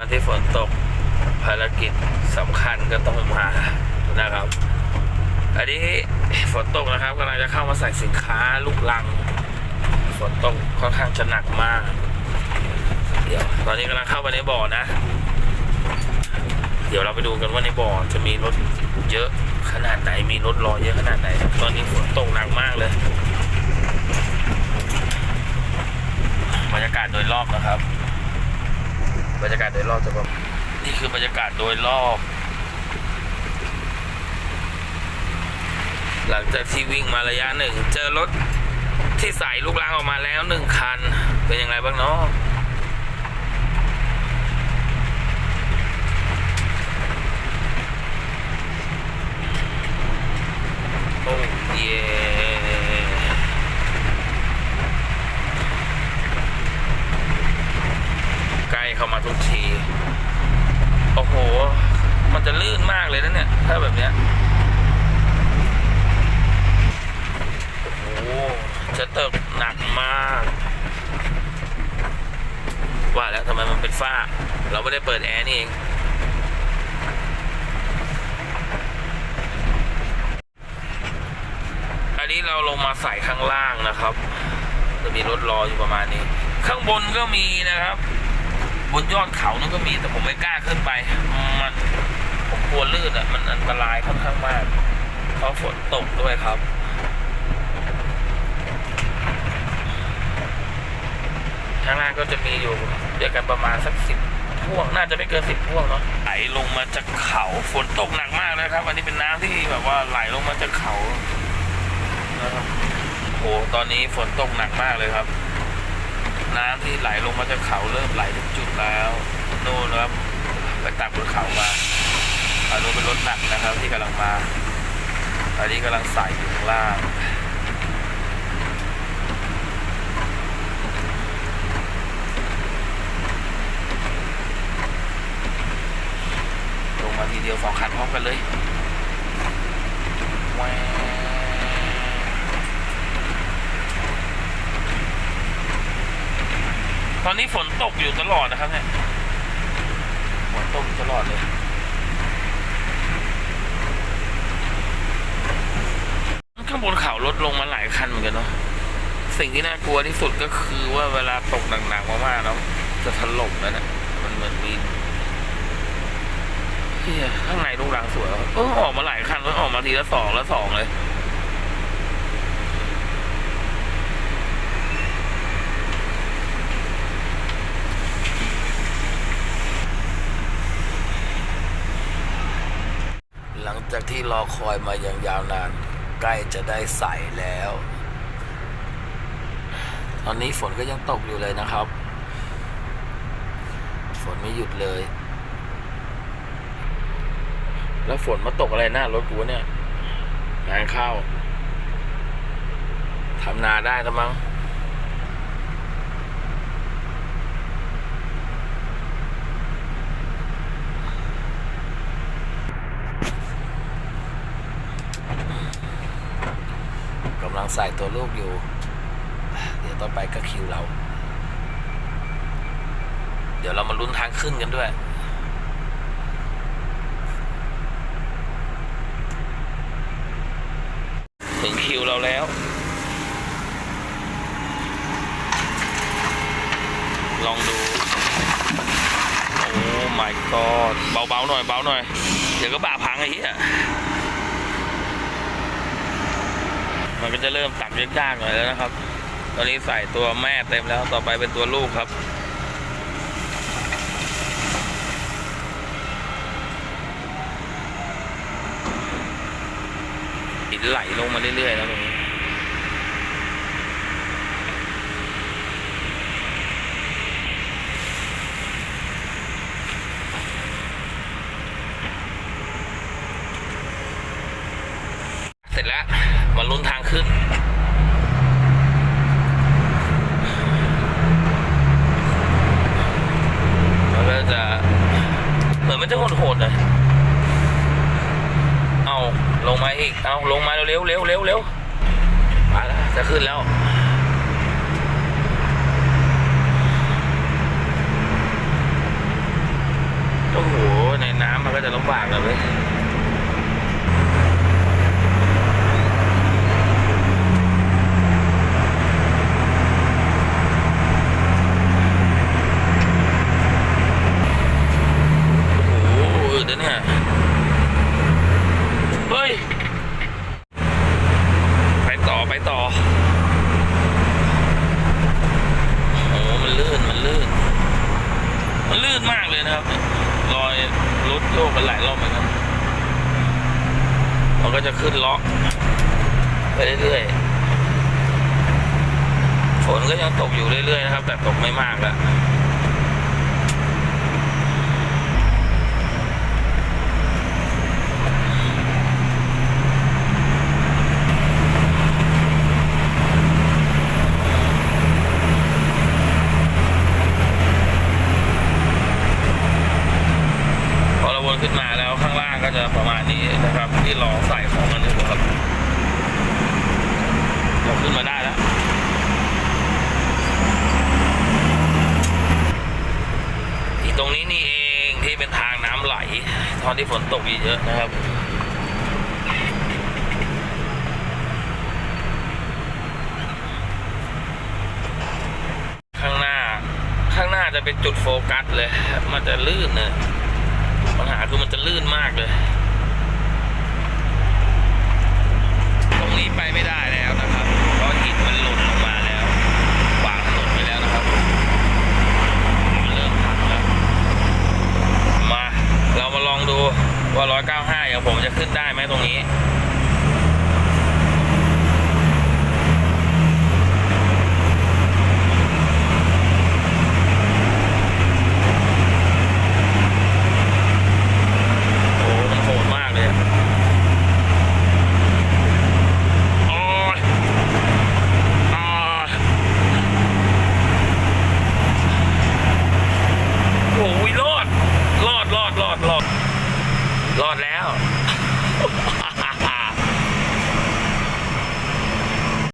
วันที่ฝนตกภารกิจสำคัญก็ต้องมานะครับ อันนี้ฝนตกนะครับกำลังจะเข้ามาใส่สินค้าลูกลัง ฝนตกค่อนข้างจะหนักมาก เดี๋ยวตอนนี้กำลังเข้าไปในบ่อนะ เดี๋ยวเราไปดูกันว่าในบ่อจะมีรถเยอะขนาดไหนมีรถรอเยอะขนาดไหน ตอนนี้ฝนตกหนักมากเลยบรรยากาศโดยรอบนะครับ บรรยากาศโดยรอบจะประมาณนี่คือบรรยากาศโดยรอบ หลังจากที่วิ่งมาระยะหนึ่ง เจอรถที่ใส่ลูกล้างออกมาแล้วหนึ่งคัน เป็นยังไงบ้างเนาะโอ้เย่ใกล้เข้ามา ทุกที โอ้โห มันจะลื่นมากเลยนะเนี่ย ถ้าแบบเนี้ย โอ้โหจะเติบหนักมาก ว่าแล้วทำไมมันเป็นฝ้า เราไม่ได้เปิดแอร์นี่เองอันนี้เราลงมาใส่ข้างล่างนะครับ จะมีรถรออยู่ประมาณนี้ ข้างบนก็มีนะครับ บนยอดเขานั่นก็มีแต่ผมไม่กล้าขึ้นไป มันผมกลัวลื่นอะ มันอันตรายค่อนข้างมาก เพราะฝนตกด้วยครับข้างล่างก็จะมีอยู่เดียวกันประมาณสักสิบพ่วงน่าจะไม่เกินสิบพ่วงเนาะไหลลงมาจากเขาฝนตกหนักมากนะครับ อันนี้เป็นน้ำที่แบบว่าไหลลงมาจากเขานะครับโหตอนนี้ฝนตกหนักมากเลยครับ น้ำที่ไหลลงมาจากเขาเริ่มไหลทุกจุดแล้วโน่นครับไปตักบนเขามาอันนู้นเป็นรถหนักนะครับ ที่กำลังมาอันนี้กำลังใส่อยู่ข้างล่างลงมาทีเดียวสองคันพร้อมกันเลยแหว ตอนนี้ฝนตกอยู่ตลอดนะครับเนี่ยฝนตกตลอดเลย ข้างบนเขาลดลงมาหลายคันเหมือนกันเนาะสิ่งที่น่ากลัวที่สุดก็คือว่าเวลาตกหนักๆมากๆแล้วจะถล่มแล้วนะมันเหมือนมีเฮียข้างในลูกรังสวยเออออกมาหลายคันแล้วออกมาทีละสองล้วสองเลย จากที่รอคอยมาอย่างยาวนาน ใกล้จะได้ใส่แล้ว ตอนนี้ฝนก็ยังตกอยู่เลยนะครับ ฝนไม่หยุดเลย แล้วฝนมาตกอะไรหน้ารถกูวะเนี่ยงานเข้าทำนาได้แล้วมั้งกำลัง ใส่ตัวลูกอยู่ เดี๋ยวต่อไปก็คิวเรา เดี๋ยวเรามาลุ้นทางขึ้นกันด้วยถึงคิวเราแล้ว ลองดู โอ้ my god เบาๆหน่อยเบาหน่อย เดี๋ยวก็บ่าพังไอ้เหี้ย มันก็จะเริ่มตัดยากๆหน่อยแล้วนะครับ ตอนนี้ใส่ตัวแม่เต็มแล้วต่อไปเป็นตัวลูกครับหินไหลลงมาเรื่อยๆแล้วตรงนี้เสร็จแล้ว มาลุ้นทางขึ้น มันก็จะ เหมือนมันจะโหดๆหน่อยเอาลงมาอีก เอาลงมาเร็วๆเร็วเร็วเร็วมาแล้วจะขึ้นแล้วโอ้โหในน้ำมันก็จะลำบากหน่อยเว้ยโอ้โหอืดนะเนี่ย เฮ้ย ไปต่อไปต่อ โอ้โหมันลื่น มันลื่น มันลื่นมากเลยนะครับรอยรถโยก กันหลายรอบเหมือนกันมันก็จะขึ้นเล็อกไปเรื่อยๆฝนก็ยังตกอยู่เรื่อยๆนะครับ แต่ตกไม่มากแล้วพอเราวนขึ้นมาแล้ว ก็จะประมาณนี้นะครับ ที่รอใส่ของกันอยู่ครับเราขึ้นมาได้แล้วอีตรงนี้นี่เองที่เป็นทางน้ำไหล ตอนที่ฝนตกเยอะๆนะครับข้างหน้าข้างหน้าจะเป็นจุดโฟกัสเลย มันจะลื่นเนะ ปัญหาคือมันจะลื่นมากเลย ตรงนี้ไปไม่ได้แล้วนะครับเพราะหินมันหล่น